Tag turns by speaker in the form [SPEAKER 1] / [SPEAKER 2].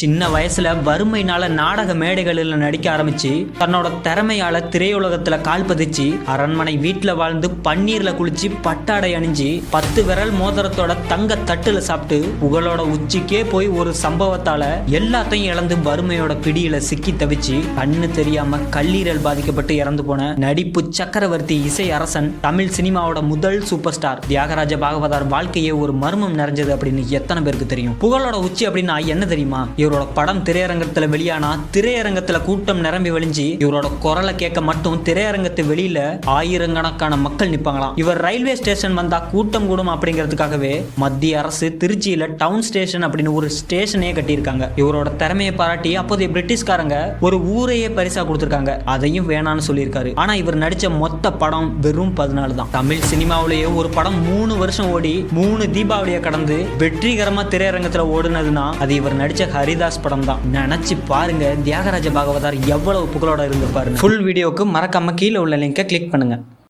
[SPEAKER 1] சின்ன வயசுல வறுமைனால நாடக மேடைகளில் நடிக்க ஆரம்பிச்சு தன்னோட திறமையால திரையுலகத்துல கால் பதிச்சு அரண்மனை வீட்டுல வாழ்ந்து பன்னீர்ல குளிச்சு பட்டாடை அணிஞ்சு பத்து விரல் மோதிரத்தோட தங்க தட்டுல சாப்பிட்டு புகழோட உச்சிக்கே போய் ஒரு சம்பவத்தால எல்லாத்தையும் இழந்து வறுமையோட பிடியில சிக்கி தவிச்சு கண்ணு தெரியாம கல்லீரல் பாதிக்கப்பட்டு இறந்து போன நடிப்பு சக்கரவர்த்தி இசை அரசன் தமிழ் சினிமாவோட முதல் சூப்பர் ஸ்டார். தியாகராஜ பாகவதார் வாழ்க்கையே ஒரு மர்மம் நிறைஞ்சது அப்படின்னு எத்தனை பேருக்கு தெரியும்? புகழோட உச்சி அப்படின்னா என்ன தெரியுமா? இவரோட படம் திரையரங்கத்துல வெளியானா திரையரங்கத்துல கூட்டம் நிரம்பி வழிஞ்சு இவரோட குரலை கேட்க மட்டும் திரையரங்கத்து வெளியில ஆயிரக்கணக்கான மக்கள் நிப்பாங்களாம். இவர் ரயில்வே ஸ்டேஷன் வந்தா கூட்டம் கூடும் அப்படிங்கிறதுக்காகவே மத்திய அரசு திருச்சியில டவுன் ஸ்டேஷன் அப்படின்னு ஒரு ஸ்டேஷனே கட்டியிருக்காங்க. இவரோட திறமையை பாராட்டி அப்போதைய பிரிட்டிஷ்காரங்க ஒரு ஊரையே பரிசா கொடுத்துருக்காங்க. அதையும் வேணான்னு சொல்லியிருக்காரு. ஆனா இவர் நடிச்ச மொத்த படம் வெறும் பதினாலு தான். தமிழ் சினிமாவிலேயே ஒரு படம் மூணு வருஷம் ஓடி மூணு தீபாவளியை கடந்து வெற்றிகரமா திரையரங்கத்துல ஓடுனதுன்னா அது இவர் நடிச்ச ஹரி ஹரிதாஸ் படம் தான் நினச்சி பாருங்க தியாகராஜ பாகவதார் எவ்வளவு புகழோட இருந்து பாருங்க. ஃபுல் வீடியோக்கு மறக்காம கீழே உள்ள லிங்கை கிளிக் பண்ணுங்க.